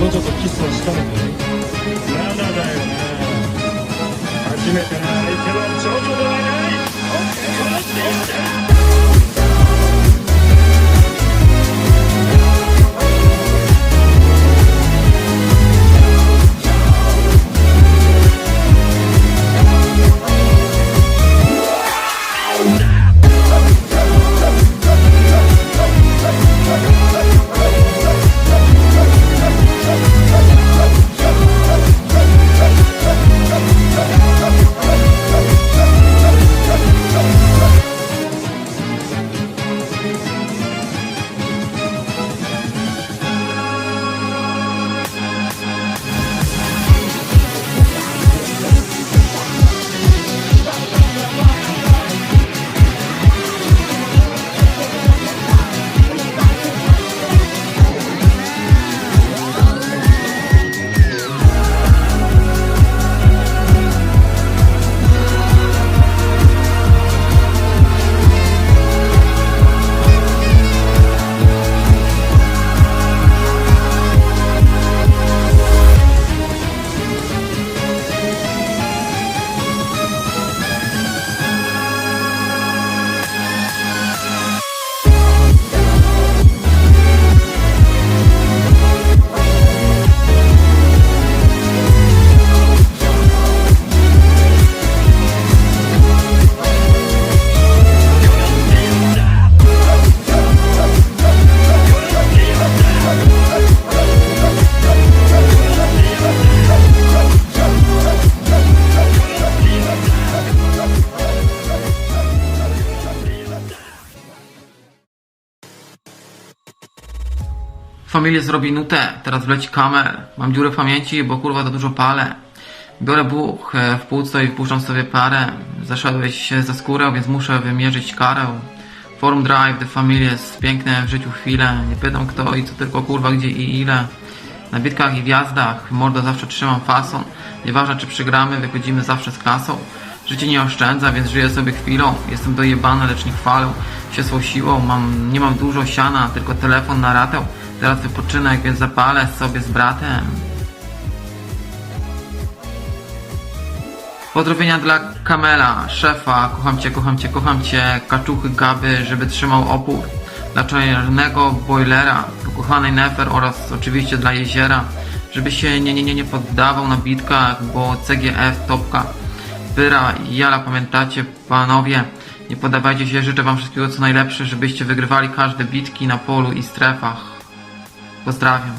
もうちょっとキスをしたのかまだだよな初めての相手は長女ではな Familię zrobi nutę, teraz wleci kamer. Mam dziurę w pamięci, bo kurwa to dużo palę. Biorę buch e, w płuco i wpuszczam sobie parę. Zaszedłeś za skórę, więc muszę wymierzyć karę. Forum Drive, The Families, piękne w życiu chwile. Nie pytam kto i co tylko kurwa gdzie i ile. Na bitkach i wjazdach, mordo zawsze trzymam fason. Nieważne czy przegramy, wychodzimy zawsze z kasą. Życie nie oszczędza, więc żyję sobie chwilą. Jestem dojebany, lecz nie chwalę się swą siłą. Mam, nie mam dużo siana, tylko telefon na ratę. Teraz wypoczynek, więc zapalę sobie z bratem. Pozdrowienia dla Kamela, szefa, kocham cię, kocham cię, kocham cię, kaczuchy Gaby, żeby trzymał opór. Dla czarnego boilera, ukochanej Nefer oraz oczywiście dla jeziora, żeby się nie, nie, nie, nie poddawał na bitkach, bo CGF topka. Pyra i Jala, pamiętacie panowie, nie poddawajcie się, życzę wam wszystkiego co najlepsze, żebyście wygrywali każde bitki na polu i strefach. Pozdrawiam.